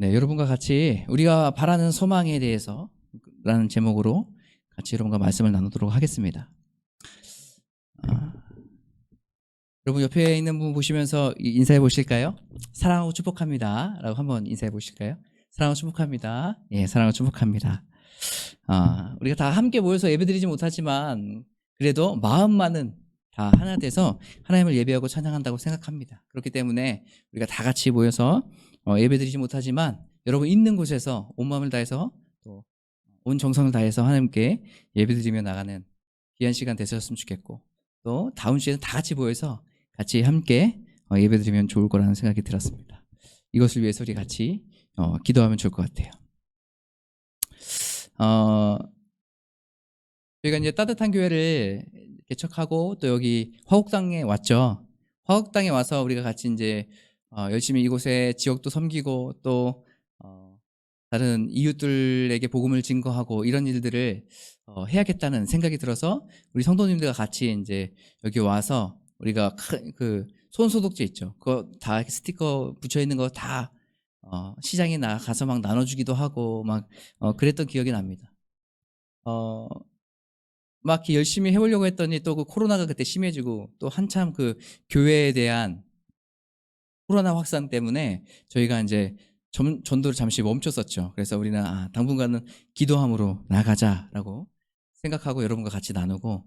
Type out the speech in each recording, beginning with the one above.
네, 여러분과 같이 우리가 바라는 소망에 대해서 라는 제목으로 같이 여러분과 말씀을 나누도록 하겠습니다. 아, 여러분 옆에 있는 분 보시면서 이- 인사해 보실까요? 사랑하고 축복합니다. 라고 한번 인사해 보실까요? 사랑하고 축복합니다. 예, 사랑하고 축복합니다. 아, 우리가 다 함께 모여서 예배드리지 못하지만 그래도 마음만은 다 하나 돼서 하나님을 예배하고 찬양한다고 생각합니다. 그렇기 때문에 우리가 다 같이 모여서 어, 예배드리지 못하지만 여러분 있는 곳에서 온 마음을 다해서 또 온 정성을 다해서 하나님께 예배드리며 나가는 귀한 시간 되셨으면 좋겠고 또 다음 주에는 다 같이 모여서 같이 함께 어, 예배드리면 좋을 거라는 생각이 들었습니다. 이것을 위해서 우리 같이 어, 기도하면 좋을 것 같아요. 어, 저희가 이제 따뜻한 교회를 개척하고 또 여기 화곡당에 왔죠. 화곡당에 와서 우리가 같이 이제 어, 열심히 이곳에 지역도 섬기고 또 어, 다른 이웃들에게 복음을 증거하고 이런 일들을 어, 해야겠다는 생각이 들어서 우리 성도님들과 같이 이제 여기 와서 우리가 큰그 손소독제 있죠. 그거 다 스티커 붙여 있는 거 다 어, 시장에 나가서 막 나눠주기도 하고 막 어, 그랬던 기억이 납니다. 어, 막 열심히 해보려고 했더니 또 그 코로나가 그때 심해지고 또 한참 그 교회에 대한 코로나 확산 때문에 저희가 이제 전, 전도를 잠시 멈췄었죠. 그래서 우리는 아, 당분간은 기도함으로 나가자라고 생각하고 여러분과 같이 나누고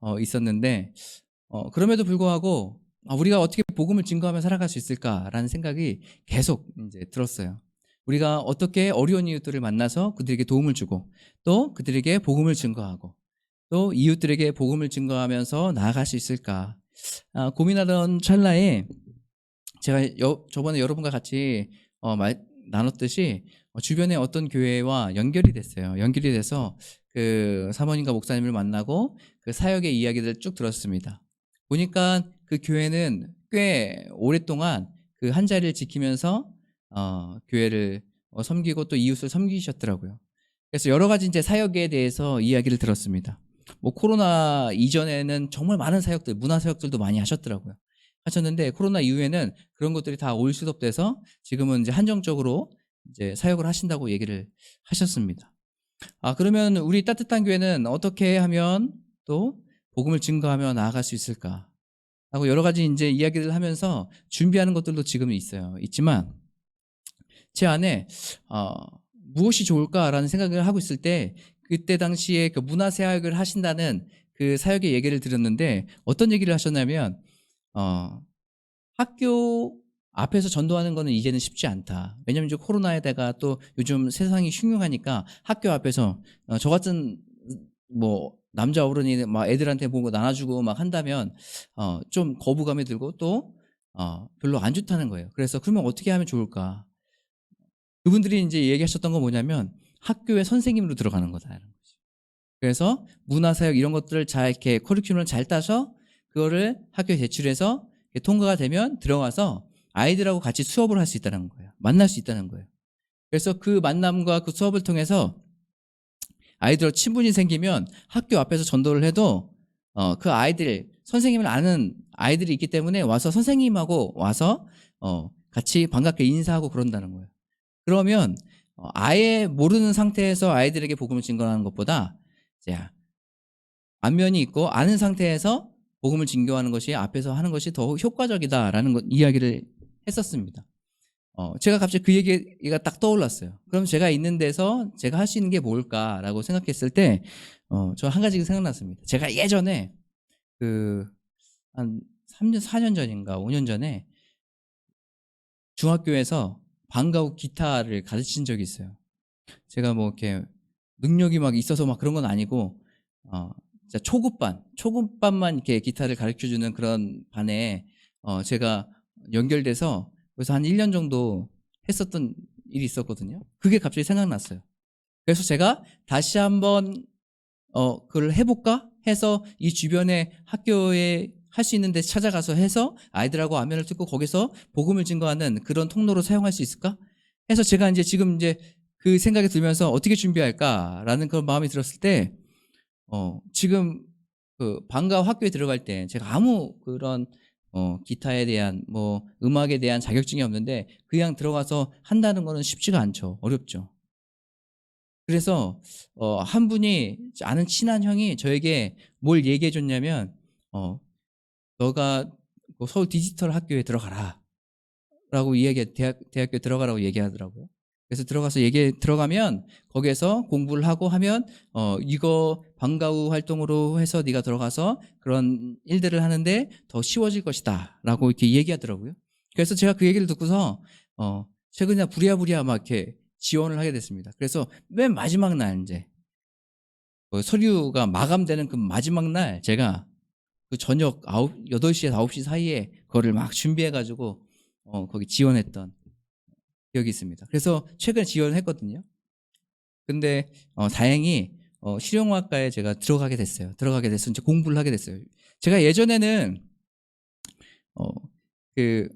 어, 있었는데 어, 그럼에도 불구하고 아, 우리가 어떻게 복음을 증거하며 살아갈 수 있을까라는 생각이 계속 이제 들었어요. 우리가 어떻게 어려운 이웃들을 만나서 그들에게 도움을 주고 또 그들에게 복음을 증거하고 또 이웃들에게 복음을 증거하면서 나아갈 수 있을까 아, 고민하던 찰나에 제가 여- 저번에 여러분과 같이 어, 말, 나눴듯이 어, 주변에 어떤 교회와 연결이 됐어요. 연결이 돼서 그 사모님과 목사님을 만나고 그 사역의 이야기들을 쭉 들었습니다. 보니까 그 교회는 꽤 오랫동안 그 한 자리를 지키면서 어, 교회를 어, 섬기고 또 이웃을 섬기셨더라고요. 그래서 여러 가지 이제 사역에 대해서 이야기를 들었습니다. 뭐 코로나 이전에는 정말 많은 사역들, 문화 사역들도 많이 하셨더라고요. 하셨는데 코로나 이후에는 그런 것들이 다 올 수업돼서 지금은 이제 한정적으로 이제 사역을 하신다고 얘기를 하셨습니다. 아 그러면 우리 따뜻한 교회는 어떻게 하면 또 복음을 증거하며 나아갈 수 있을까? 하고 여러 가지 이제 이야기를 하면서 준비하는 것들도 지금 있어요. 있지만 제 안에 어, 무엇이 좋을까라는 생각을 하고 있을 때 그때 당시에 그 문화 사역을 하신다는 그 사역의 얘기를 들었는데 어떤 얘기를 하셨냐면 어, 학교 앞에서 전도하는 거는 이제는 쉽지 않다. 왜냐면 이제 코로나에다가 또 요즘 세상이 흉흉하니까 학교 앞에서 어, 저 같은 뭐 남자 어른이 막 애들한테 보고 나눠주고 막 한다면 어, 좀 거부감이 들고 또 어, 별로 안 좋다는 거예요. 그래서 그러면 어떻게 하면 좋을까? 그분들이 이제 얘기하셨던 건 뭐냐면 학교의 선생님으로 들어가는 거다라는 거죠. 그래서 문화사역 이런 것들을 잘 이렇게 커리큘럼을 잘 따서 그거를 학교에 제출해서 통과가 되면 들어가서 아이들하고 같이 수업을 할 수 있다는 거예요. 만날 수 있다는 거예요. 그래서 그 만남과 그 수업을 통해서 아이들과 친분이 생기면 학교 앞에서 전도를 해도 어, 그 아이들 선생님을 아는 아이들이 있기 때문에 와서 선생님하고 와서 어, 같이 반갑게 인사하고 그런다는 거예요. 그러면 어, 아예 모르는 상태에서 아이들에게 복음을 증거하는 것보다 이제 안면이 있고 아는 상태에서 복음을 증거하는 것이 앞에서 하는 것이 더 효과적이다라는 것, 이야기를 했었습니다. 어, 제가 갑자기 그 얘기가 딱 떠올랐어요. 그럼 제가 있는 데서 제가 할 수 있는 게 뭘까라고 생각했을 때, 어, 저 한 가지가 생각났습니다. 제가 예전에 그, 한 3년, 4년 전인가 5년 전에 중학교에서 방과 후 기타를 가르친 적이 있어요. 제가 뭐 이렇게 능력이 막 있어서 막 그런 건 아니고, 어, 초급반, 초급반만 이렇게 기타를 가르쳐 주는 그런 반에, 어, 제가 연결돼서 그래서 한 1년 정도 했었던 일이 있었거든요. 그게 갑자기 생각났어요. 그래서 제가 다시 한번 어 그걸 해볼까 해서 이 주변에 학교에 할 수 있는 데 찾아가서 해서 아이들하고 안면을 듣고 거기서 복음을 증거하는 그런 통로로 사용할 수 있을까? 해서 제가 이제 지금 이제 그 생각이 들면서 어떻게 준비할까라는 그런 마음이 들었을 때 어, 지금 그 방과 학교에 들어갈 때 제가 아무 그런 어, 기타에 대한 뭐 음악에 대한 자격증이 없는데 그냥 들어가서 한다는 거는 쉽지가 않죠. 어렵죠. 그래서 어, 한 분이 아는 친한 형이 저에게 뭘 얘기해 줬냐면 어, 너가 그 서울 디지털 학교에 들어가라. 라고 이야기 대학 대학교 들어가라고 얘기하더라고요. 그래서 들어가서 얘기 들어가면 거기에서 공부를 하고 하면 어 이거 방과 후 활동으로 해서 네가 들어가서 그런 일들을 하는데 더 쉬워질 것이다라고 이렇게 얘기하더라고요. 그래서 제가 그 얘기를 듣고서 어 최근에 부랴부랴 막 이렇게 지원을 하게 됐습니다. 그래서 맨 마지막 날 이제 그 서류가 마감되는 그 마지막 날 제가 그 저녁 9, 8시에서 9시 사이에 그거를 막 준비해 가지고 어, 거기 지원했던 기억이 있습니다. 그래서 최근에 지원했거든요. 근데 어, 다행히 어, 실용학과에 제가 들어가게 됐어요. 들어가게 돼서 이제 공부를 하게 됐어요. 제가 예전에는 어, 그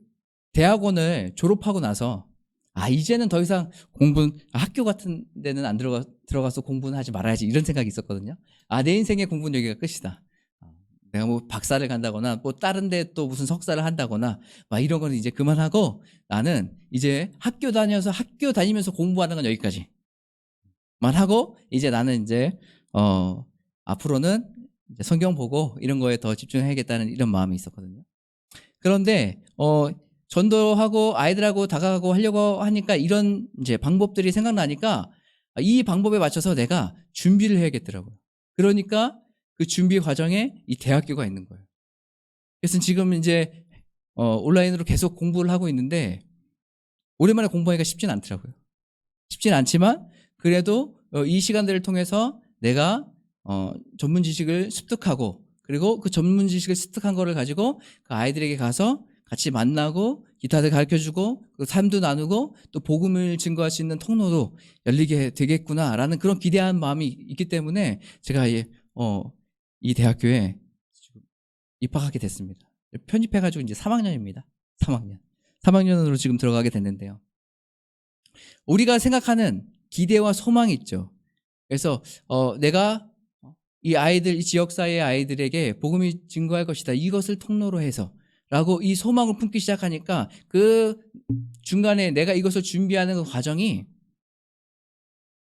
대학원을 졸업하고 나서 아 이제는 더 이상 공부 학교 같은 데는 안 들어가 들어가서 공부는 하지 말아야지 이런 생각이 있었거든요. 아 내 인생의 공부는 여기가 끝이다. 어, 내가 뭐 박사를 간다거나 뭐 다른 데 또 무슨 석사를 한다거나 막 이런 거는 이제 그만하고 나는 이제 학교 다녀서 학교 다니면서 공부하는 건 여기까지. 만 하고 이제 나는 이제 어 앞으로는 이제 성경 보고 이런 거에 더 집중해야겠다는 이런 마음이 있었거든요. 그런데 어 전도하고 아이들하고 다가가고 하려고 하니까 이런 이제 방법들이 생각나니까 이 방법에 맞춰서 내가 준비를 해야겠더라고요. 그러니까 그 준비 과정에 이 대학교가 있는 거예요. 그래서 지금 이제 어, 온라인으로 계속 공부를 하고 있는데 오랜만에 공부하기가 쉽진 않더라고요. 쉽진 않지만 그래도 어, 이 시간들을 통해서 내가 어, 전문 지식을 습득하고 그리고 그 전문 지식을 습득한 거를 가지고 그 아이들에게 가서 같이 만나고 기타를 가르쳐주고 그 삶도 나누고 또 복음을 증거할 수 있는 통로도 열리게 되겠구나라는 그런 기대한 마음이 있기 때문에 제가 이, 어, 이 대학교에 입학하게 됐습니다. 편입해가지고 이제 3학년입니다. 3학년. 3학년으로 지금 들어가게 됐는데요. 우리가 생각하는 기대와 소망이 있죠. 그래서 어, 내가 이 아이들, 이 지역사회의 아이들에게 복음이 증거할 것이다. 이것을 통로로 해서 라고 이 소망을 품기 시작하니까 그 중간에 내가 이것을 준비하는 그 과정이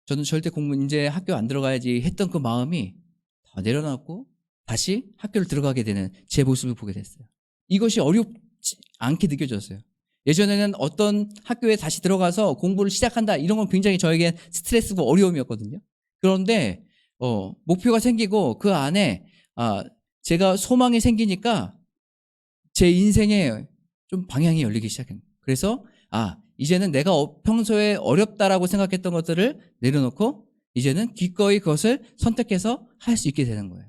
저는 절대 공부 이제 학교 안 들어가야지 했던 그 마음이 다 내려놨고 다시 학교를 들어가게 되는 제 모습을 보게 됐어요. 이것이 어렵지 않게 느껴졌어요. 예전에는 어떤 학교에 다시 들어가서 공부를 시작한다 이런 건 굉장히 저에게 스트레스고 어려움이었거든요. 그런데 어, 목표가 생기고 그 안에 아, 제가 소망이 생기니까 제 인생에 좀 방향이 열리기 시작한 거예요. 그래서 아 이제는 내가 어- 평소에 어렵다라고 생각했던 것들을 내려놓고 이제는 기꺼이 그것을 선택해서 할 수 있게 되는 거예요.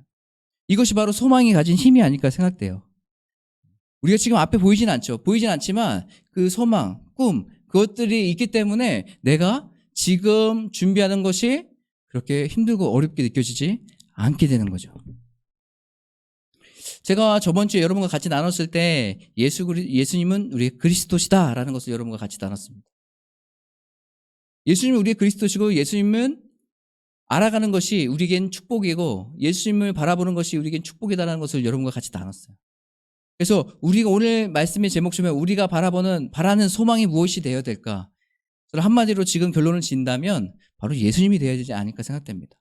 이것이 바로 소망이 가진 힘이 아닐까 생각돼요. 우리가 지금 앞에 보이진 않죠. 보이진 않지만 그 소망, 꿈, 그것들이 있기 때문에 내가 지금 준비하는 것이 그렇게 힘들고 어렵게 느껴지지 않게 되는 거죠. 제가 저번 주에 여러분과 같이 나눴을 때 예수 예수님은 우리의 그리스도시다라는 것을 여러분과 같이 나눴습니다. 예수님은 우리의 그리스도시고 예수님은 알아가는 것이 우리에겐 축복이고 예수님을 바라보는 것이 우리에겐 축복이다라는 것을 여러분과 같이 나눴어요. 그래서 우리가 오늘 말씀의 제목처럼 우리가 바라보는 바라는 소망이 무엇이 되어야 될까? 한마디로 지금 결론을 진다면 바로 예수님이 되어야 되지 않을까 생각됩니다.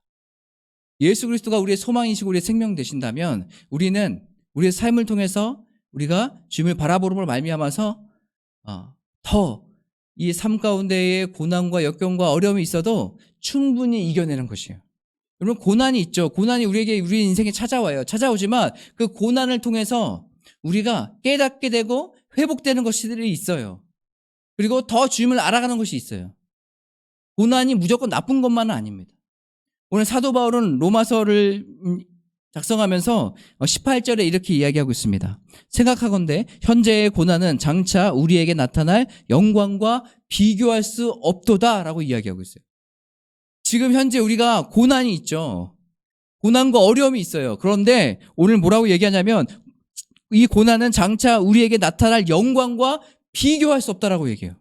예수 그리스도가 우리의 소망이시고 우리의 생명 되신다면 우리는 우리의 삶을 통해서 우리가 주님을 바라보름을 말미암아서 어, 더이 삶 가운데의 고난과 역경과 어려움이 있어도 충분히 이겨내는 것이에요. 여러분 고난이 있죠. 고난이 우리에게 우리 인생에 찾아와요. 찾아오지만 그 고난을 통해서 우리가 깨닫게 되고 회복되는 것들이 있어요. 그리고 더 주님을 알아가는 것이 있어요. 고난이 무조건 나쁜 것만은 아닙니다. 오늘 사도 바울은 로마서를 음, 작성하면서 18절에 이렇게 이야기하고 있습니다. 생각하건대 현재의 고난은 장차 우리에게 나타날 영광과 비교할 수 없도다라고 이야기하고 있어요. 지금 현재 우리가 고난이 있죠. 고난과 어려움이 있어요. 그런데 오늘 뭐라고 얘기하냐면 이 고난은 장차 우리에게 나타날 영광과 비교할 수 없다라고 얘기해요.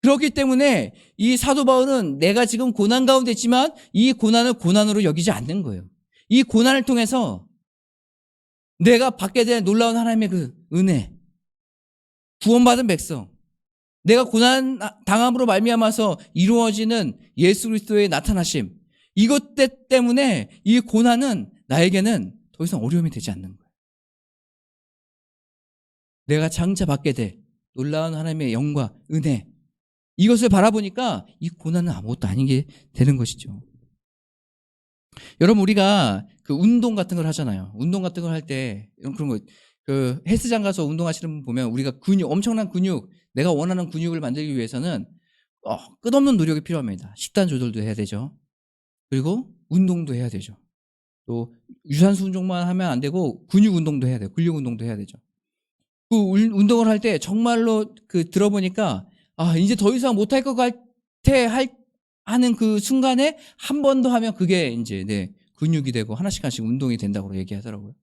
그렇기 때문에 이 사도 바울은 내가 지금 고난 가운데 있지만 이 고난을 고난으로 여기지 않는 거예요. 이 고난을 통해서 내가 받게 된 놀라운 하나님의 그 은혜, 구원받은 백성, 내가 고난 당함으로 말미암아서 이루어지는 예수 그리스도의 나타나심, 이것 때- 때문에 이 고난은 나에게는 더 이상 어려움이 되지 않는 거예요. 내가 장차 받게 될 놀라운 하나님의 영과 은혜, 이것을 바라보니까 이 고난은 아무것도 아닌 게 되는 것이죠. 여러분 우리가 그 운동 같은 걸 하잖아요. 운동 같은 걸 할 때 이런 그런 거 그 헬스장 가서 운동하시는 분 보면 우리가 근육 엄청난 근육 내가 원하는 근육을 만들기 위해서는 어, 끝없는 노력이 필요합니다. 식단 조절도 해야 되죠. 그리고 운동도 해야 되죠. 또 유산소 운동만 하면 안 되고 근육 운동도 해야 돼요. 근력 운동도 해야 되죠. 그 운- 운동을 할 때 정말로 그 들어보니까 아 이제 더 이상 못할 것 같아 할 하는 그 순간에 한 번 더 하면 그게 이제 내 근육이 되고 하나씩 하나씩 운동이 된다고 얘기하더라고요.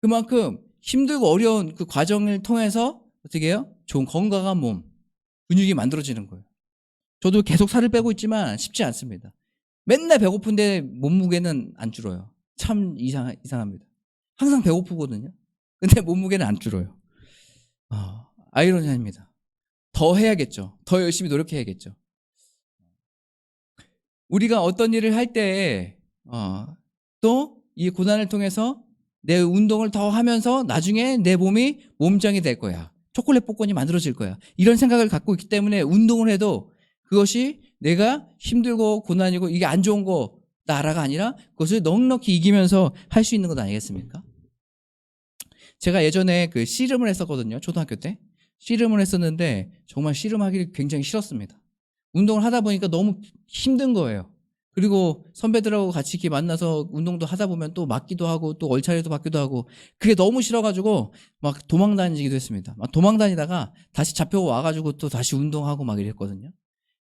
그만큼 힘들고 어려운 그 과정을 통해서 어떻게 해요? 좋은 건강한 몸, 근육이 만들어지는 거예요. 저도 계속 살을 빼고 있지만 쉽지 않습니다. 맨날 배고픈데 몸무게는 안 줄어요. 참 이상, 이상합니다. 항상 배고프거든요. 근데 몸무게는 안 줄어요. 아, 아이러니합니다. 더 해야겠죠. 더 열심히 노력해야겠죠. 우리가 어떤 일을 할 때, 어, 또이 고난을 통해서 내 운동을 더 하면서 나중에 내 몸이 몸짱이 될 거야. 초콜릿 복권이 만들어질 거야. 이런 생각을 갖고 있기 때문에 운동을 해도 그것이 내가 힘들고 고난이고 이게 안 좋은 거 나라가 아니라 그것을 넉넉히 이기면서 할 수 있는 것 아니겠습니까? 제가 예전에 그 씨름을 했었거든요. 초등학교 때. 씨름을 했었는데 정말 씨름하기 굉장히 싫었습니다. 운동을 하다 보니까 너무 힘든 거예요. 그리고 선배들하고 같이 이렇게 만나서 운동도 하다 보면 또 맞기도 하고 또 얼차례도 받기도 하고 그게 너무 싫어가지고 막 도망 다니기도 했습니다. 막 도망 다니다가 다시 잡혀와가지고 또 다시 운동하고 막 이랬거든요.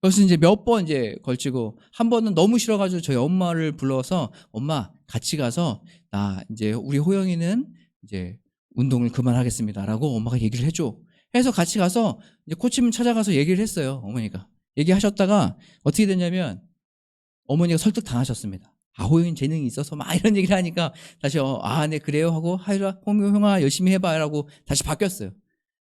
그래서 이제 몇 번 이제 걸치고 한 번은 너무 싫어가지고 저희 엄마를 불러서 엄마 같이 가서 나 이제 우리 호영이는 이제 운동을 그만하겠습니다라고 엄마가 얘기를 해줘. 해서 같이 가서 이제 코치님 찾아가서 얘기를 했어요. 어머니가 얘기하셨다가 어떻게 됐냐면 어머니가 설득 당하셨습니다. 아, 호영이 재능이 있어서 막 이런 얘기를 하니까 다시 어, 아, 네 그래요 하고 하이라 홍용아 열심히 해봐라고 다시 바뀌었어요.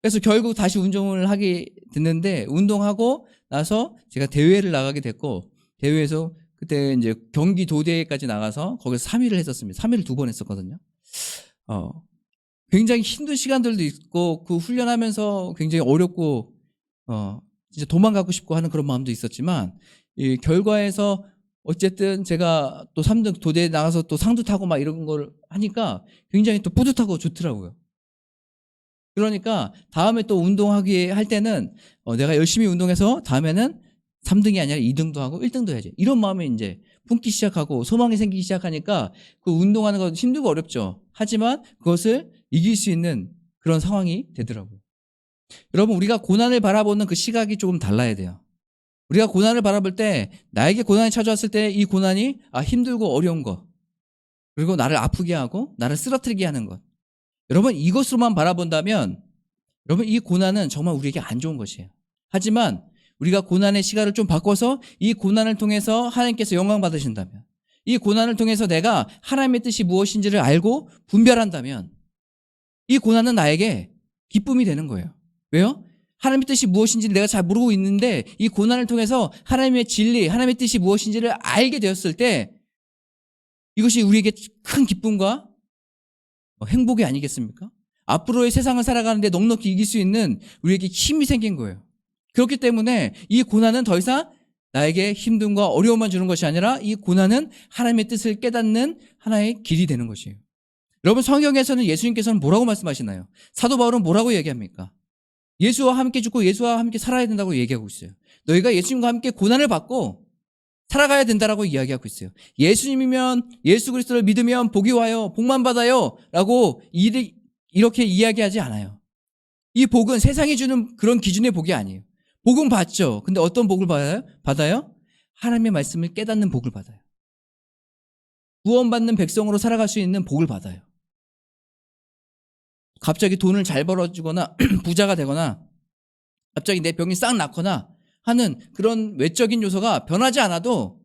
그래서 결국 다시 운동을 하게 됐는데 운동하고 나서 제가 대회를 나가게 됐고 대회에서 그때 이제 경기 도대회까지 나가서 거기서 3위를 했었습니다. 3위를 두 번 했었거든요. 어, 굉장히 힘든 시간들도 있고 그 훈련하면서 굉장히 어렵고 어, 진짜 도망가고 싶고 하는 그런 마음도 있었지만 이 결과에서 어쨌든 제가 또 3등 도대에 나가서 또 상도 타고 막 이런 걸 하니까 굉장히 또 뿌듯하고 좋더라고요. 그러니까 다음에 또 운동하기 할 때는 어, 내가 열심히 운동해서 다음에는 3등이 아니라 2등도 하고 1등도 해야지. 이런 마음이 이제 품기 시작하고 소망이 생기기 시작하니까 그 운동하는 건 힘들고 어렵죠. 하지만 그것을 이길 수 있는 그런 상황이 되더라고요. 여러분, 우리가 고난을 바라보는 그 시각이 조금 달라야 돼요. 우리가 고난을 바라볼 때 나에게 고난이 찾아왔을 때 이 고난이 아, 힘들고 어려운 것 그리고 나를 아프게 하고 나를 쓰러뜨리게 하는 것 여러분 이것으로만 바라본다면 여러분 이 고난은 정말 우리에게 안 좋은 것이에요. 하지만 우리가 고난의 시각을 좀 바꿔서 이 고난을 통해서 하나님께서 영광 받으신다면 이 고난을 통해서 내가 하나님의 뜻이 무엇인지를 알고 분별한다면 이 고난은 나에게 기쁨이 되는 거예요. 왜요? 하나님의 뜻이 무엇인지를 내가 잘 모르고 있는데 이 고난을 통해서 하나님의 진리, 하나님의 뜻이 무엇인지를 알게 되었을 때 이것이 우리에게 큰 기쁨과 어, 행복이 아니겠습니까? 앞으로의 세상을 살아가는데 넉넉히 이길 수 있는 우리에게 힘이 생긴 거예요. 그렇기 때문에 이 고난은 더 이상 나에게 힘듦과 어려움만 주는 것이 아니라 이 고난은 하나님의 뜻을 깨닫는 하나의 길이 되는 것이에요. 여러분 성경에서는 예수님께서는 뭐라고 말씀하시나요? 사도 바울은 뭐라고 얘기합니까? 예수와 함께 죽고 예수와 함께 살아야 된다고 얘기하고 있어요. 너희가 예수님과 함께 고난을 받고 살아가야 된다라고 이야기하고 있어요. 예수님이면 예수 그리스도를 믿으면 복이 와요. 복만 받아요라고 이- 이렇게 이야기하지 않아요. 이 복은 세상이 주는 그런 기준의 복이 아니에요. 복은 받죠. 근데 어떤 복을 받아요? 받아요? 하나님의 말씀을 깨닫는 복을 받아요. 구원받는 백성으로 살아갈 수 있는 복을 받아요. 갑자기 돈을 잘 벌어주거나 부자가 되거나 갑자기 내 병이 싹 낫거나 하는 그런 외적인 요소가 변하지 않아도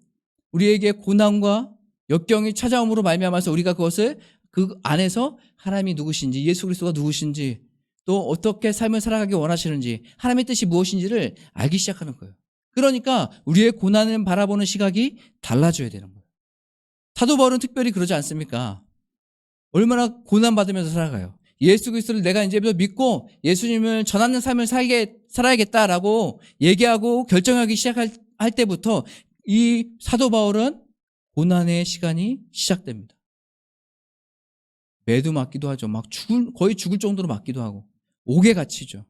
우리에게 고난과 역경이 찾아옴으로 말미암아서 우리가 그것을 그 안에서 하나님이 누구신지 예수 그리스도가 누구신지 또 어떻게 삶을 살아가기 원하시는지 하나님의 뜻이 무엇인지를 알기 시작하는 거예요. 그러니까 우리의 고난을 바라보는 시각이 달라져야 되는 거예요. 사도 바울은 특별히 그러지 않습니까? 얼마나 고난 받으면서 살아가요. 예수 그리스도를 내가 이제부터 믿고 예수님을 전하는 삶을 살게 살아야겠다라고 얘기하고 결정하기 시작할 할 때부터 이 사도 바울은 고난의 시간이 시작됩니다. 매도 맞기도 하죠. 막 죽을 거의 죽을 정도로 맞기도 하고 옥에 갇히죠.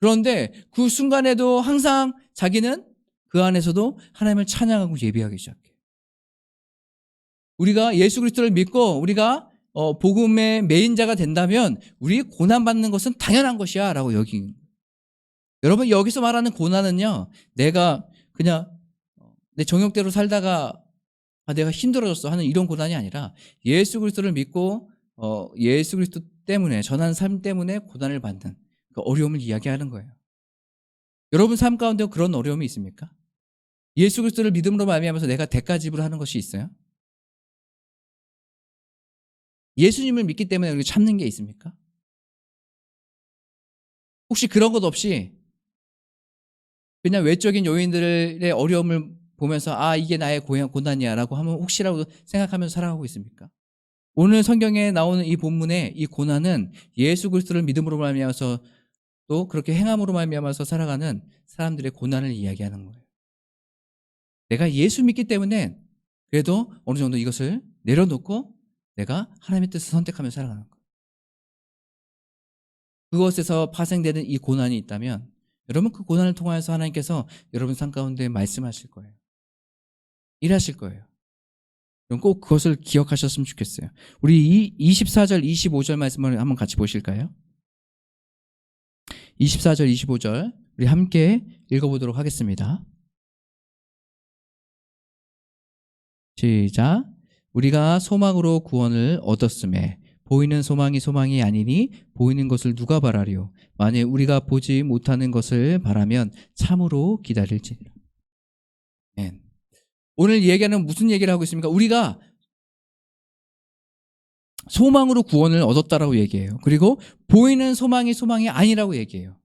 그런데 그 순간에도 항상 자기는 그 안에서도 하나님을 찬양하고 예배하기 시작해요. 우리가 예수 그리스도를 믿고 우리가 어, 복음의 메인자가 된다면 우리 고난 받는 것은 당연한 것이야 라고 여기는 거예요. 여러분 여기서 말하는 고난은요. 내가 그냥 내 정욕대로 살다가 아, 내가 힘들어졌어 하는 이런 고난이 아니라 예수 그리스도를 믿고 어, 예수 그리스도 때문에 전하는 삶 때문에 고난을 받는 그 어려움을 이야기하는 거예요. 여러분 삶 가운데 그런 어려움이 있습니까? 예수 그리스도를 믿음으로 말미암아서 내가 대가 지불하는 것이 있어요? 예수님을 믿기 때문에 우리 참는 게 있습니까? 혹시 그런 것 없이 그냥 외적인 요인들의 어려움을 보면서 아 이게 나의 고향 고난이야라고 하면 혹시라도 생각하면서 살아가고 있습니까? 오늘 성경에 나오는 이 본문의 이 고난은 예수 그리스도를 믿음으로 말미암아서 또 그렇게 행함으로 말미암아서 살아가는 사람들의 고난을 이야기하는 거예요. 내가 예수 믿기 때문에 그래도 어느 정도 이것을 내려놓고 내가 하나님의 뜻을 선택하며 살아가는 거예요. 그것에서 파생되는 이 고난이 있다면 여러분 그 고난을 통하여서 하나님께서 여러분 삶 가운데 말씀하실 거예요. 일하실 거예요. 그럼 꼭 그것을 기억하셨으면 좋겠어요. 우리 24절, 25절 말씀을 한번 같이 보실까요? 24절, 25절 우리 함께 읽어보도록 하겠습니다. 시작. 우리가 소망으로 구원을 얻었음에 보이는 소망이 소망이 아니니 보이는 것을 누가 바라리요? 만일 우리가 보지 못하는 것을 바라면 참으로 기다릴지니라. 오늘 얘기하는 무슨 얘기를 하고 있습니까? 우리가 소망으로 구원을 얻었다라고 얘기해요. 그리고 보이는 소망이 소망이 아니라고 얘기해요.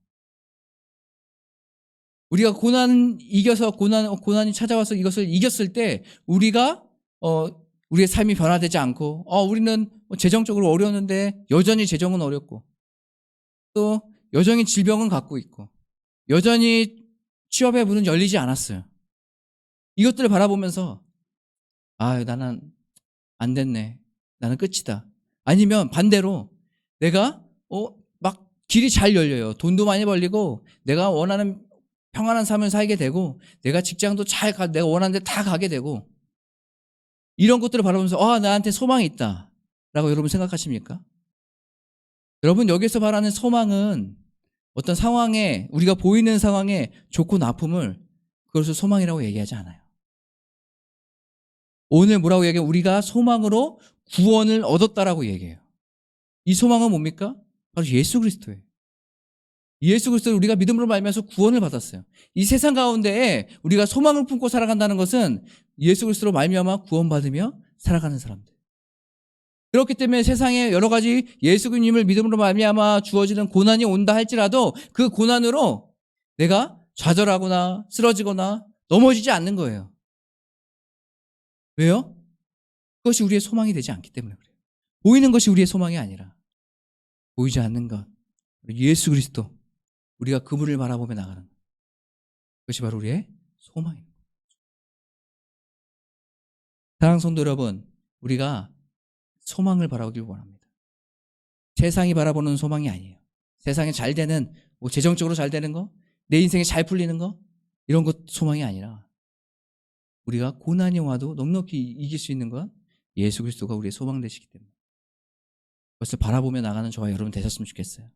우리가 고난 이겨서 고난 고난이 찾아와서 이것을 이겼을 때 우리가 어 우리의 삶이 변화되지 않고 어 우리는 재정적으로 어려웠는데 여전히 재정은 어렵고 또 여전히 질병은 갖고 있고 여전히 취업의 문은 열리지 않았어요. 이것들을 바라보면서 아 나는 안 됐네. 나는 끝이다. 아니면 반대로 내가 어 막 길이 잘 열려요. 돈도 많이 벌리고 내가 원하는 평안한 삶을 살게 되고 내가 직장도 잘 가, 내가 원하는 데 다 가게 되고 이런 것들을 바라보면서 아 나한테 소망이 있다 라고 여러분 생각하십니까? 여러분 여기서 말하는 소망은 어떤 상황에 우리가 보이는 상황에 좋고 나쁨을 그것을 소망이라고 얘기하지 않아요. 오늘 뭐라고 얘기해요? 우리가 소망으로 구원을 얻었다라고 얘기해요. 이 소망은 뭡니까? 바로 예수 그리스도예요. 예수 그리스도를 우리가 믿음으로 말미암아서 구원을 받았어요. 이 세상 가운데에 우리가 소망을 품고 살아간다는 것은 예수 그리스도로 말미암아 구원받으며 살아가는 사람들. 그렇기 때문에 세상에 여러 가지 예수님을 믿음으로 말미암아 주어지는 고난이 온다 할지라도 그 고난으로 내가 좌절하거나 쓰러지거나 넘어지지 않는 거예요. 왜요? 그것이 우리의 소망이 되지 않기 때문에 그래요. 보이는 것이 우리의 소망이 아니라 보이지 않는 것. 예수 그리스도. 우리가 그분을 바라보며 나가는 것. 그것이 바로 우리의 소망입니다. 사랑하는 성도 여러분, 우리가 소망을 바라보길 원합니다. 세상이 바라보는 소망이 아니에요. 세상에 잘 되는, 뭐 재정적으로 잘 되는 거, 내 인생이 잘 풀리는 거, 이런 것 소망이 아니라 우리가 고난이 와도 넉넉히 이길 수 있는 건 예수 그리스도가 우리의 소망 되시기 때문에 그것을 바라보며 나가는 저와 여러분 되셨으면 좋겠어요.